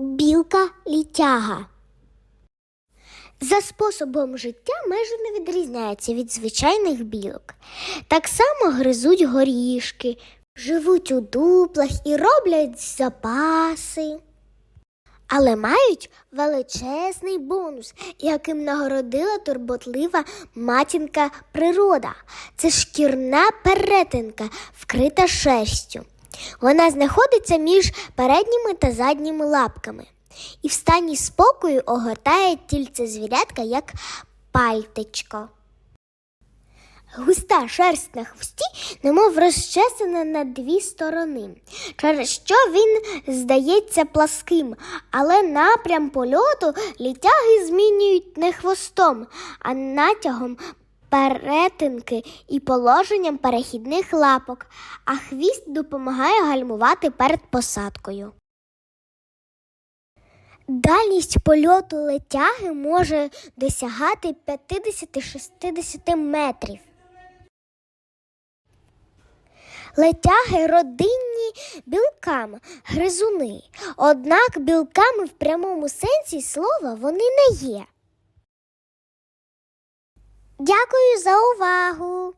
білка літяга. За способом життя майже не відрізняється від звичайних білок. Так само гризуть горішки, живуть у дуплах і роблять запаси. Але мають величезний бонус, яким нагородила турботлива матінка природа. Це шкірна перетинка, вкрита шерстю. Вона знаходиться між передніми та задніми лапками і в стані спокою огортає тільце звірятка як пальтечко. Густа шерсть на хвості, немов розчесана на дві сторони, через що він здається пласким, але напрям польоту літяги змінюють не хвостом, а натягом перетинки і положенням перехідних лапок, а хвіст допомагає гальмувати перед посадкою. Дальність польоту летяги може досягати 50-60 метрів. Летяги родинні білкам, гризуни, однак білками в прямому сенсі слова вони не є. Дякую за увагу!